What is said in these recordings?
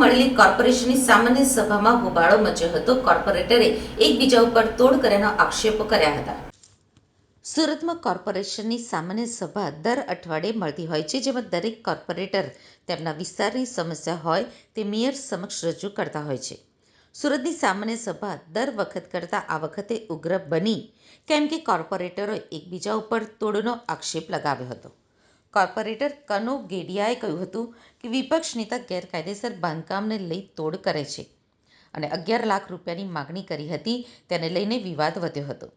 મળેલી કોર્પોરેશનની સામાન્ય સભામાં હોબાળો મચ્યો હતો. કોર્પોરેટરે એકબીજા ઉપર તોડ કર્યાનો આક્ષેપો કર્યા હતા. સુરતમાં કોર્પોરેશનની સામાન્ય સભા દર અઠવાડિયે મળતી હોય છે, જેમાં દરેક કોર્પોરેટર તેમના વિસ્તારની સમસ્યા હોય તે મેયર સમક્ષ રજૂ કરતા હોય છે. સુરતની સામાન્ય સભા દર વખત કરતાં આ વખતે ઉગ્ર બની, કેમ કે કોર્પોરેટરોએ એકબીજા ઉપર તોડનો આક્ષેપ લગાવ્યો હતો. કોર્પોરેટર કનુ ગેડિયાએ કહ્યું હતું કે વિપક્ષ નેતા ગેરકાયદેસર બાંધકામને લઈ તોડ કરે છે. અને અગિયાર લાખ રૂપિયાની માગણી કરી હતી, તેને લઈને વિવાદ વધ્યો હતો.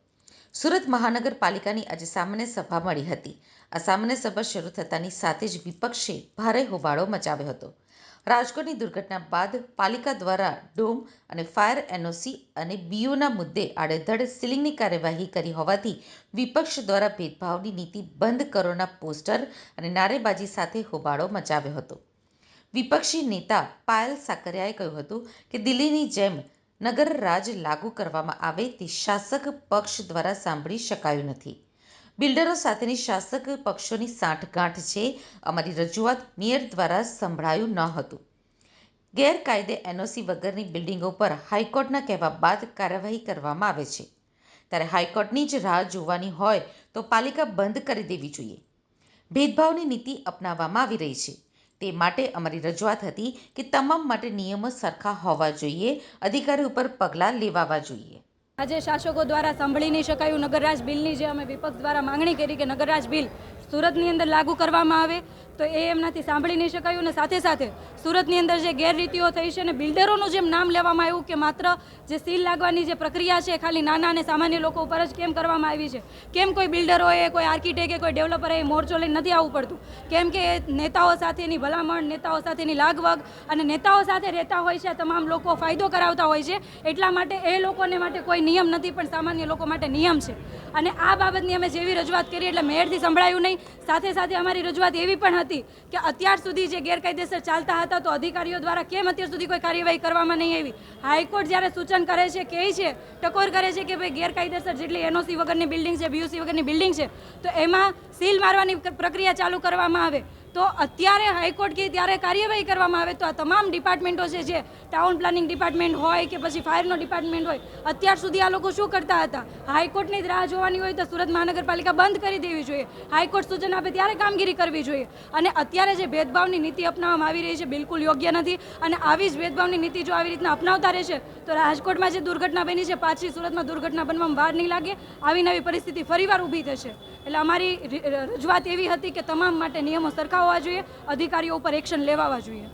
સુરત મહાનગરપાલિકાની આજે સામાન્ય સભા મળી હતી. આ સામાન્ય સભા શરૂ થતાની સાથે જ વિપક્ષે ભારે હોબાળો મચાવ્યો હતો. રાજકોટની દુર્ઘટના બાદ પાલિકા દ્વારા ડોમ અને ફાયર એનઓસી અને બીઓના મુદ્દે આડેધડ સીલિંગની કાર્યવાહી કરી હોવાથી વિપક્ષ દ્વારા ભેદભાવની નીતિ બંધ કરોના પોસ્ટર અને નારેબાજી સાથે હોબાળો મચાવ્યો હતો. વિપક્ષી નેતા પાયલ સાકરિયાએ કહ્યું હતું કે દિલ્હીની જેમ નગર રાજ લાગુ કરવામાં આવે તે શાસક પક્ષ દ્વારા સાંભળી શકાયું નથી. બિલ્ડરો સાથેની શાસક પક્ષોની સાંઠગાંઠ છે. અમારી રજૂઆત મેયર દ્વારા સંભળાયું ન હતું. ગેરકાયદે એનઓસી વગરની બિલ્ડિંગો પર હાઈકોર્ટના કહેવા બાદ કાર્યવાહી કરવામાં આવે છે. ત્યારે હાઈકોર્ટની જ રાહ જોવાની હોય તો પાલિકા બંધ કરી દેવી જોઈએ. ભેદભાવની નીતિ અપનાવવામાં આવી રહી છે. તે માટે અમારી રજૂઆત હતી કે તમામ માટે નિયમો સરખા હોવા જોઈએ, અધિકારી ઉપર પગલાં લેવાવા જોઈએ. આજે શાસકો દ્વારા સાંભળી નહીં શકાયું. નગરરાજ બિલની જે અમે વિપક્ષ દ્વારા માંગણી કરી કે નગરરાજ બિલ સુરતની અંદર લાગુ કરવામાં આવે તો એ એમનાથી સાંભળી નહીં શકાયું અને સાથે સાથે સુરતની અંદર જે ગેરરીતિઓ થઈ છે અને બિલ્ડરોનું જેમ નામ લેવામાં આવ્યું કે માત્ર જે સીલ લાગવાની જે પ્રક્રિયા છે ખાલી નાના અને સામાન્ય લોકો ઉપર જ કેમ કરવામાં આવી છે? કેમ કોઈ બિલ્ડરોએ, કોઈ આર્કિટેક્ટે, કોઈ ડેવલપરે મોરચો લઈને નથી આવવું પડતું? કેમ કે નેતાઓ સાથેની ભલામણ, નેતાઓ સાથેની લાગવગ અને નેતાઓ સાથે રહેતા હોય છે તમામ લોકો ફાયદો કરાવતા હોય છે, એટલા માટે એ લોકોને માટે કોઈ નિયમ નથી, પણ સામાન્ય લોકો માટે નિયમ છે. અને આ બાબતની અમે જેવી રજૂઆત કરી એટલે મેયરથી સંભળાયું નહીં સાથે સાથે અમારી રજૂઆત એવી પણ હતી કે અત્યાર સુધી જે ગેરકાયદેસર ચાલતા હતા તો અધિકારીઓ દ્વારા કેમ અત્યાર સુધી કોઈ કાર્યવાહી કરવામાં નહીં આવી? હાઈકોર્ટ જ્યારે સૂચન કરે છે, કહે છે, ટકોર કરે છે કે ભાઈ ગેરકાયદેસર જેટલી એનઓસી વગરની બિલ્ડિંગ છે, બીયુસી વગરની બિલ્ડિંગ છે, તો એમાં સીલ મારવાની પ્રક્રિયા ચાલુ કરવામાં આવે. તો અત્યારે હાઈકોર્ટ કે ત્યારે કાર્યવાહી કરવામાં આવે તો આ તમામ ડિપાર્ટમેન્ટો છે જે ટાઉન પ્લાનિંગ ડિપાર્ટમેન્ટ હોય કે પછી ફાયરનો ડિપાર્ટમેન્ટ હોય, અત્યાર સુધી આ લોકો શું કરતા હતા? હાઈકોર્ટની જ રાહ જોવાની હોય તો સુરત મહાનગરપાલિકા બંધ કરી દેવી જોઈએ. હાઈકોર્ટ સૂચન આપે ત્યારે કામગીરી કરવી જોઈએ. અને અત્યારે જે ભેદભાવની નીતિ અપનાવવામાં આવી રહી છે, બિલકુલ યોગ્ય નથી. અને આવી જ ભેદભાવની નીતિ જો આવી રીતના અપનાવતા રહેશે, તો રાજકોટમાં જે દુર્ઘટના બની છે, પાછી સુરતમાં દુર્ઘટના બનવામાં વાર નહીં લાગે. આવી નવી પરિસ્થિતિ ફરીવાર ઊભી થશે. એટલે અમારી રજૂઆત એવી હતી કે તમામ માટે નિયમો સરખા હોવા જોઈએ અધિકારીઓ ઉપર એક્શન લેવાવા જોઈએ.